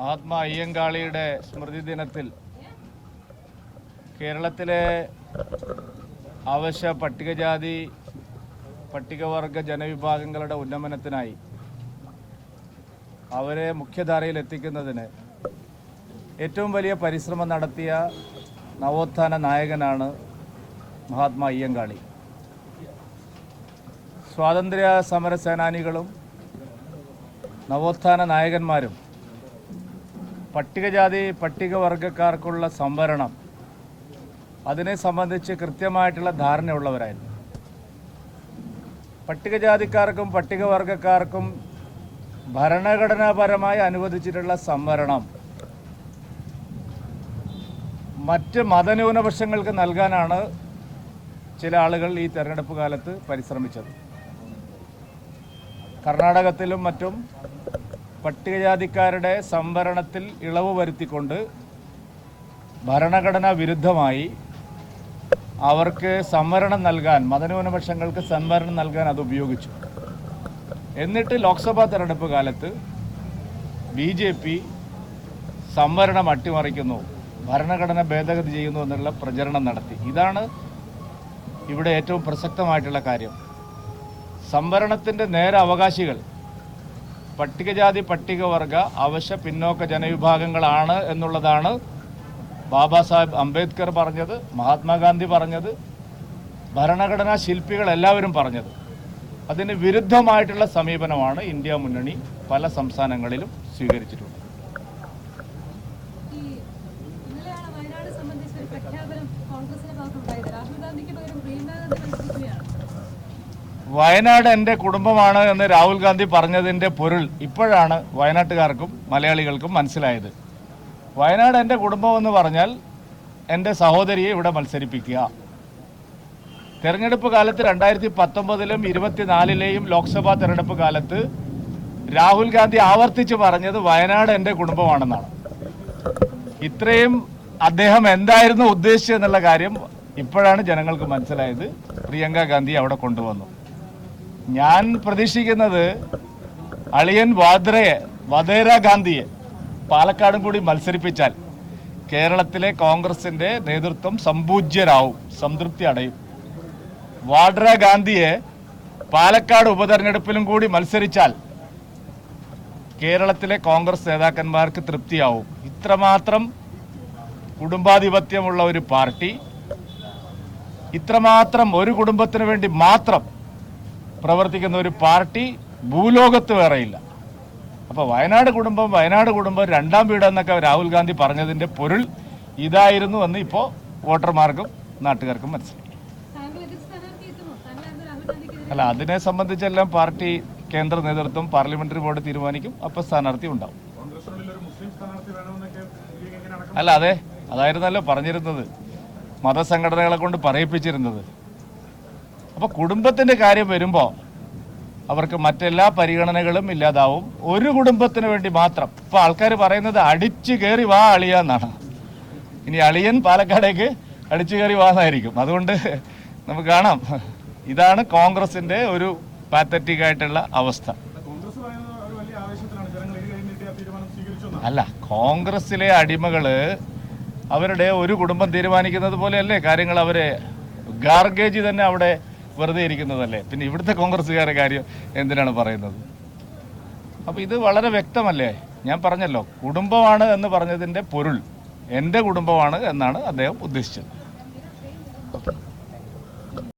മഹാത്മാ അയ്യങ്കാളിയുടെ സ്മൃതി ദിനത്തിൽ കേരളത്തിലെ അവശ്യ പട്ടികജാതി പട്ടികവർഗ ജനവിഭാഗങ്ങളുടെ ഉന്നമനത്തിനായി അവരെ മുഖ്യധാരയിൽ എത്തിക്കുന്നതിന് ഏറ്റവും വലിയ പരിശ്രമം നടത്തിയ നവോത്ഥാന നായകനാണ് മഹാത്മാ അയ്യങ്കാളി. സ്വാതന്ത്ര്യ സമര സേനാനികളും നവോത്ഥാന നായകന്മാരും പട്ടികജാതി പട്ടികവർഗക്കാർക്കുള്ള സംവരണം. അതിനെ സംബന്ധിച്ച് കൃത്യമായിട്ടുള്ള ധാരണയുള്ളവരായിരുന്നു. പട്ടികജാതിക്കാർക്കും പട്ടികവർഗക്കാർക്കും ഭരണഘടനാപരമായി അനുവദിച്ചിട്ടുള്ള സംവരണം മറ്റ് മതന്യൂനപക്ഷങ്ങൾക്ക് നൽകാനാണ് ചില ആളുകൾ ഈ തെരഞ്ഞെടുപ്പ് കാലത്ത് പരിശ്രമിച്ചത്. കർണാടകത്തിലും മറ്റും പട്ടികജാതിക്കാരുടെ സംവരണത്തിൽ ഇളവ് വരുത്തിക്കൊണ്ട് ഭരണഘടനാ വിരുദ്ധമായി അവർക്ക് സംവരണം നൽകാൻ മതന്യൂനപക്ഷങ്ങൾക്ക് സംവരണം നൽകാൻ അത് ഉപയോഗിച്ചു. എന്നിട്ട് ലോക്സഭാ തെരഞ്ഞെടുപ്പ് കാലത്ത് ബി ജെ പി സംവരണം അട്ടിമറിക്കുന്നു ഭരണഘടന ഭേദഗതി ചെയ്യുന്നു എന്നുള്ള പ്രചരണം നടത്തി. ഇതാണ് ഇവിടെ ഏറ്റവും പ്രസക്തമായിട്ടുള്ള കാര്യം. സംവരണത്തിന്റെ നേരെ അവകാശികൾ പട്ടികജാതി പട്ടികവർഗ അവശ്യ പിന്നോക്ക ജനവിഭാഗങ്ങളാണ് എന്നുള്ളതാണ് ബാബാ സാഹേബ് അംബേദ്കർ പറഞ്ഞത് മഹാത്മാഗാന്ധി പറഞ്ഞത് ഭരണഘടനാ ശില്പികൾ എല്ലാവരും പറഞ്ഞത്. അതിന് വിരുദ്ധമായിട്ടുള്ള സമീപനമാണ് ഇന്ത്യ മുന്നണി പല സംസ്ഥാനങ്ങളിലും സ്വീകരിച്ചിട്ടുള്ളത്. കോൺഗ്രസിന്റെ വയനാട് എന്റെ കുടുംബമാണ് എന്ന് രാഹുൽ ഗാന്ധി പറഞ്ഞതിന്റെ പൊരുൾ ഇപ്പോഴാണ് വയനാട്ടുകാർക്കും മലയാളികൾക്കും മനസ്സിലായത്. വയനാട് എന്റെ കുടുംബം എന്ന് പറഞ്ഞാൽ എന്റെ സഹോദരിയെ ഇവിടെ മത്സരിപ്പിക്കുക. തെരഞ്ഞെടുപ്പ് കാലത്ത് രണ്ടായിരത്തി പത്തൊമ്പതിലും ഇരുപത്തിനാലിലെയും ലോക്സഭാ തെരഞ്ഞെടുപ്പ് കാലത്ത് രാഹുൽ ഗാന്ധി ആവർത്തിച്ച് പറഞ്ഞത് വയനാട് എന്റെ കുടുംബമാണെന്നാണ്. ഇത്രയും അദ്ദേഹം എന്തായിരുന്നു ഉദ്ദേശിച്ചതെന്നുള്ള കാര്യം ഇപ്പോഴാണ് ജനങ്ങൾക്ക് മനസ്സിലായത്. പ്രിയങ്ക ഗാന്ധി അവിടെ കൊണ്ടുവന്നു. ഞാൻ പ്രതീക്ഷിക്കുന്നത് അളിയൻ വാദ്രയെ വധേര ഗാന്ധിയെ പാലക്കാടും കൂടി മത്സരിപ്പിച്ചാൽ കേരളത്തിലെ കോൺഗ്രസിന്റെ നേതൃത്വം സമ്പൂജ്യരാവും സംതൃപ്തി അടയും. വാഡ്ര ഗാന്ധിയെ പാലക്കാട് ഉപതെരഞ്ഞെടുപ്പിലും കൂടി മത്സരിച്ചാൽ കേരളത്തിലെ കോൺഗ്രസ് നേതാക്കന്മാർക്ക് തൃപ്തിയാവും. ഇത്രമാത്രം കുടുംബാധിപത്യമുള്ള ഒരു പാർട്ടി ഇത്രമാത്രം ഒരു കുടുംബത്തിന് വേണ്ടി മാത്രം പ്രവർത്തിക്കുന്ന ഒരു പാർട്ടി ഭൂലോകത്ത് വേറെയില്ല. അപ്പോൾ വയനാട് കുടുംബം വയനാട് കുടുംബം രണ്ടാം വീട് എന്നൊക്കെ രാഹുൽ ഗാന്ധി പറഞ്ഞതിന്റെ പൊരുൾ ഇതായിരുന്നു എന്ന് ഇപ്പോൾ വോട്ടർമാർക്കും നാട്ടുകാർക്കും മനസ്സിലായി. അല്ല അതിനെ സംബന്ധിച്ചെല്ലാം പാർട്ടി കേന്ദ്ര നേതൃത്വം പാർലമെന്ററി ബോർഡ് തീരുമാനിക്കും അപ്പോൾ സ്ഥാനാർത്ഥി ഉണ്ടാവും. അല്ല അതെ അതായിരുന്നല്ലോ പറഞ്ഞിരുന്നത് മതസംഘടനകളെ കൊണ്ട് പറയിപ്പിച്ചിരുന്നത്. അപ്പോൾ കുടുംബത്തിന്റെ കാര്യം വരുമ്പോൾ അവർക്ക് മറ്റെല്ലാ പരിഗണനകളും ഇല്ലാതാവും. ഒരു കുടുംബത്തിന് വേണ്ടി മാത്രം. ഇപ്പോൾ ആൾക്കാർ പറയുന്നത് അടിച്ചു കയറി വാ അളിയ എന്നാണ്. ഇനി അളിയൻ പാലക്കാടേക്ക് അടിച്ചു കയറി വാന്നായിരിക്കും അതുകൊണ്ട് നമുക്ക് കാണാം. ഇതാണ് കോൺഗ്രസിന്റെ ഒരു പാത്തറ്റിക് ആയിട്ടുള്ള അവസ്ഥ. അല്ല കോൺഗ്രസിലെ അടിമകൾ അവരുടെ ഒരു കുടുംബം തീരുമാനിക്കുന്നത് പോലെയല്ലേ കാര്യങ്ങൾ അവരെ ഗാർഗേജ് തന്നെ അവിടെ വെറുതെ ഇരിക്കുന്നതല്ലേ? പിന്നെ ഇവിടുത്തെ കോൺഗ്രസ്സുകാരെ കാര്യം എന്തിനാണ് പറയുന്നത്? അപ്പോൾ ഇത് വളരെ വ്യക്തമല്ലേ? ഞാൻ പറഞ്ഞല്ലോ കുടുംബമാണ് എന്ന് പറഞ്ഞതിന്റെ പൊരുൾ. എന്റെ കുടുംബമാണ് എന്നാണ് അദ്ദേഹം ഉദ്ദേശിച്ചത്.